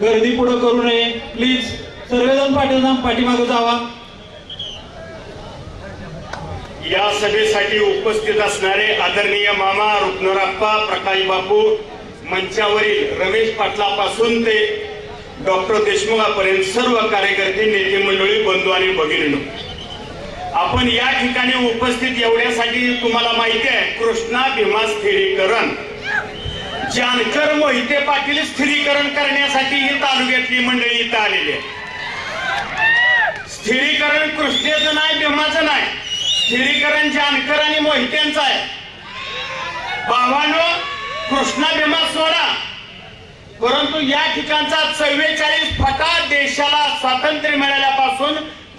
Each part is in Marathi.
गर्दी पुढं करू नये. प्लीज सर्वजण पाठीमागं पाठीमागे जावा. या सभेसाठी उपस्थित असणारे आदरणीय मामा रुक्नराप्पा प्रकाश बापू मंचावरील रमेश पाटलापासून ते डॉक्टर देशमुखापर्यंत सर्व कार्यकर्ते नेते मंडळी बंधू आणि भगिनीनो. आपण या ठिकाणी उपस्थित एवढ्यासाठी तुम्हाला माहिती आहे कृष्णा भीमा स्थिरीकरण. जानकर मोहिते पाटील स्थिरीकरण करण्यासाठी ही तालुक्यातली मंडळी इथं आलेली आहे स्थिरीकरण कृष्णेचं नाही भीमाचं नाही. स्थिरीकरण जानकर आणि मोहित्यांचं आहे. भावानो कृष्णा भीमा सोडा. परंतु या ठिकाणचा चव्वेचाळीस फटा देशाला स्वातंत्र्य मिळाल्यापासून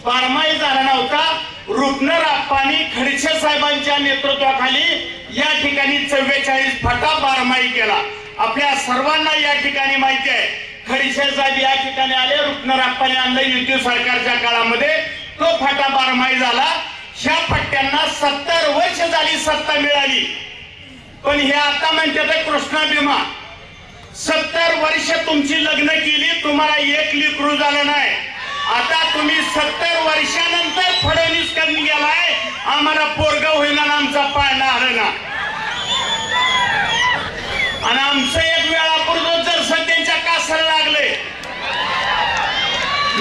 बारमाही झाला नव्हता. रुपनर आप्पांनी खडसे साहेबांच्या नेतृत्वाखाली या त्यांनी चव्वेचाळीस फटा बारमाही केला. आपल्या सर्वांना या ठिकाणी माहिती आहे. खडसे साहेब या ठिकाणी आले रुपनर आणलं युती सरकारच्या काळामध्ये. तो फाटा बारमाही झाला. ह्या पट्ट्यांना सत्तर वर्ष झाली सत्ता मिळाली. पण हे आता म्हणतात कृष्णा भीमा. सत्तर वर्ष तुमची लग्न केली तुम्हाला एक लिकरू झालं नाही. आता तुम्ही सत्तर वर्षानंतर फडणवीस करून गेलाय? आम्हाला पोरग होईना आमचा पाळणा हरणा आणि आमचं एक वेळापूर्वी जर सध्याच्या कासर लागले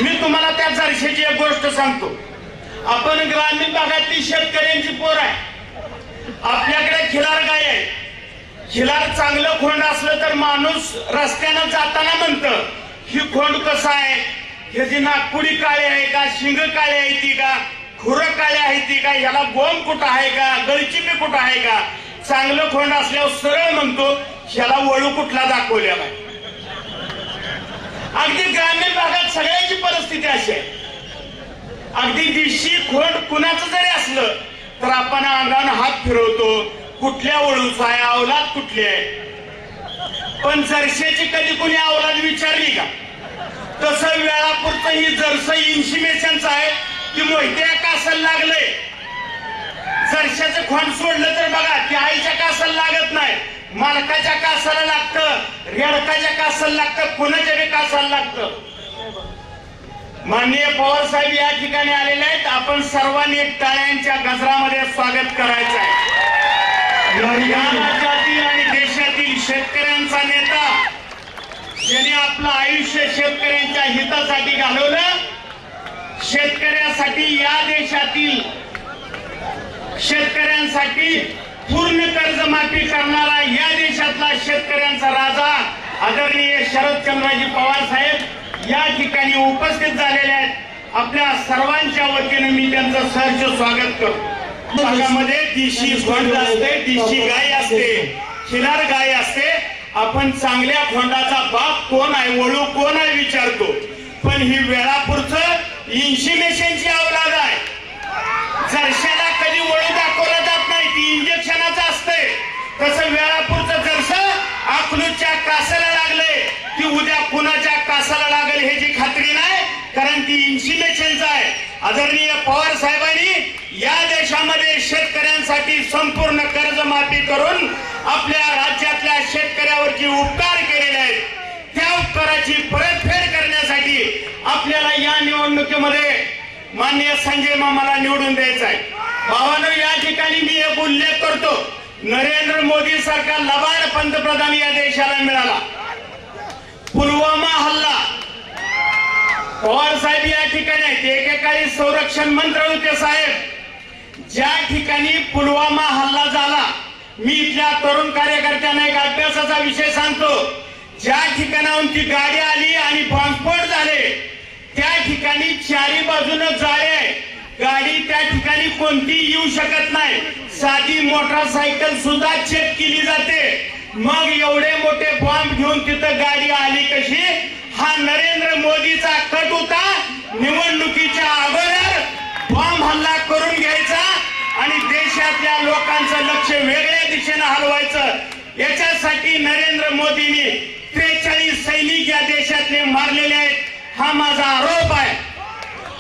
मी तुम्हाला त्या जरशेची एक गोष्ट सांगतो. आपण ग्रामीण भागातली शेतकऱ्यांची पोर आहे. आपल्याकडे खिलार गाय आहे. खिलार चांगलं खोंड असलं तर माणूस रस्त्यानं जाताना म्हणत ही खोंड कसं आहे? ह्याची नागपुडी काळी आहे का? शिंग काळी आहे ती का? खुरं काळी आहे ती का? ह्याला गोम कुठं आहे का? गळचिपी कुठं आहे का? चांगलं खोंड असल्यावर सरळ म्हणतो ह्याला वळू कुठला दाखवल्या नाही अगदी ग्रामीण भागात सगळ्यांची परिस्थिती अशी आहे. अगदी दिवशी खोट कुणाचं जरी असलं तर आपण अंगाने हात फिरवतो कुठल्या वळूचा आहे अवलाद कुठली आहे? पण जरशेची कधी कुणी अवलाद विचारली का? तसं वेळापुरतं ही जरस इन्शिमेशनच आहे की मोहित्या कासल लागलंय. जरशाचं खोंड सोडलं तर बघा त्या आईच्या कासल लागत मालकाच्या कासाला लागतं रेडकाच्या कासाला लागतं कुणाच्या बी कासाला लागतं. माननीय पवार साहेब या ठिकाणी आलेले आहेत. आपण सर्वांनी टाळ्यांच्या गजरामध्ये स्वागत करायचं आहे. या राज्यातील आणि देशातील शेतकऱ्यांचा नेता ज्याने आपलं आयुष्य शेतकऱ्यांच्या हितासाठी घालवलं. शेतकऱ्यासाठी या देशातील शेतकऱ्यांसाठी पूर्ण कर्जमाफी करणारा या देशातला शेतकऱ्यांचा राजा आदरणीय शरदचंद्रजी पवार साहेब या ठिकाणी उपस्थित झालेले आहेत. आपल्या सर्वांच्या वतीने मी त्यांचं सहर्ष स्वागत करतो. भागामध्ये दिशी खोंड असते दिशी गाय असते खिलार गाय असते. आपण चांगल्या खोंडाचा बाप कोण आहे वळू कोण आहे विचारतो. पण ही वेळापुरचं इन्शिमेशनची अवलाद आहे. जरशाला कासाला लागले की उद्या कुणाच्या कासाला लागेल ह्याची खात्री नाही कारण ती इन्शिमेशनच आहे. आदरणीय पवार साहेबांनी या देशामध्ये शेतकऱ्यांसाठी संपूर्ण कर्जमाफी करून आपल्या राज्यातल्या शेतकऱ्यावरची उपकार केलेले आहेत. त्या उपकाराची परतफेड करण्यासाठी आपल्याला या निवडणुकीमध्ये माननीय संजय मामाला निवडून द्यायचं आहे. भावानं या ठिकाणी मी एक उल्लेख करतो. नरेंद्र मोदी सारखा लबाड पंतप्रधान या देशाला मिळाला. पुलवामा हल्ला. पवार साहेब या ठिकाणी आहेत. एकेकाळी संरक्षण मंत्री होते साहेब. ज्या ठिकाणी पुलवामा हल्ला झाला मी इथल्या तरुण कार्यकर्त्यांना एक अभ्यासाचा विषय सांगतो. ज्या ठिकाणाहून ती गाडी आली आणि बॉम्बस्फोट झाले त्या ठिकाणी चारी बाजूनं जा त्या कोणती येऊ शकत नाही. साधी मोटरसायकल सुद्धा चेक केली जाते. मग एवढे मोठे बॉम्ब घेऊन तिथं गाडी आली कशी? हा नरेंद्र मोदीचा कट होता. निवडणुकीच्या अगोदर बॉम्ब हल्ला करून घ्यायचा आणि देशातल्या लोकांचं लक्ष वेगळ्या दिशेनं हलवायचं. याच्यासाठी नरेंद्र मोदींनी त्रेचाळीस सैनिक या देशातले मारलेले आहेत. हा माझा आरोप आहे.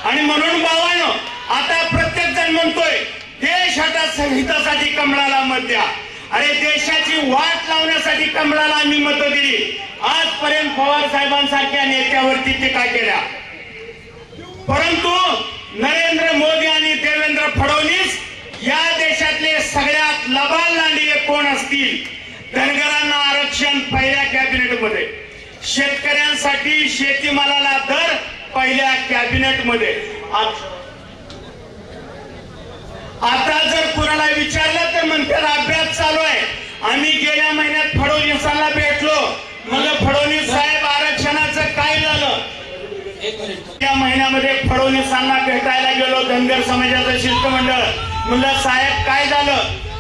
आणि म्हणून बाबांनो आता प्रत्येक आपण म्हणतोय देश आता हितासाठी कमळाला मत द्या. अरे देशाची वाट लावण्यासाठी कमळाला आम्ही मत दिली. आजपर्यंत पवार साहेबांसारख्या नेत्यावरती टीका केल्या. परंतु नरेंद्र मोदी आणि देवेंद्र फडणवीस या देशातले सगळ्यात लबाल लांडगे कोण असतील? धनगरांना आरक्षण पहिल्या कॅबिनेटमध्ये शेतकऱ्यांसाठी शेतीमालाला दर पहिल्या कॅबिनेटमध्ये आज- आता जर कुणाला विचारलं तर म्हणतात अभ्यास चालू आहे. आम्ही गेल्या महिन्यात फडणवीसांना भेटलो. म्हणलं फडणवीस साहेब आरक्षणाचं काय झालं? या महिन्यामध्ये फडणवीसांना भेटायला गेलो धनगर समाजाचं शिष्टमंडळ. म्हणलं साहेब काय झालं?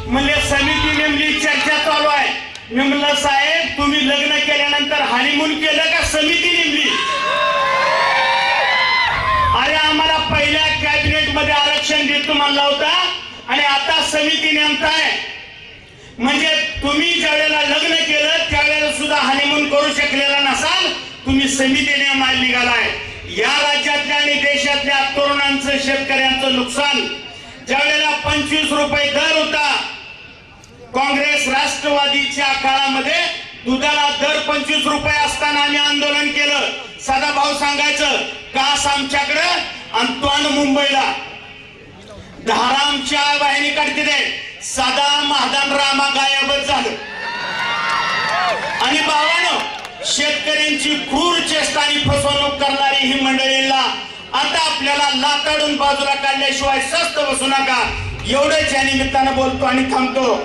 म्हणले समिती नेमली चर्चा चालू आहे. मी म्हणलं साहेब तुम्ही लग्न केल्यानंतर हानिमून केलं का समिती नेमली? अरे आम्हाला पहिल्या कॅबिनेटमध्ये आरक्षण देतो म्हणला होता आणि आता समिती नेमताय म्हणजे तुम्ही ज्या वेळेला लग्न केलं त्यावेळेला सुद्धा हनीमून करू शकलेला नसाल तुम्ही समितीने माल निघालाय. या राज्यातल्या आणि देशातल्या तरुणांचं शेतकऱ्यांचं नुकसान. ज्या वेळेला पंचवीस रुपये दर होता काँग्रेस राष्ट्रवादीच्या काळामध्ये दुधाला दर पंचवीस रुपये असताना आम्ही आंदोलन केलं. सदाभाऊ सांगायचं कास आमच्याकडं आणि तो मुंबईला. धारामच्या वाहिनी काढते ते. साधा महादान रामा गायबच झालं. आणि बाबानो शेतकऱ्यांची क्रूर चेष्टा आणि फसवणूक करणारी ही मंडळीला आता आपल्याला लाकडून बाजूला काढल्याशिवाय स्वस्त बसू नका. एवढंच या निमित्तानं बोलतो आणि थांबतो.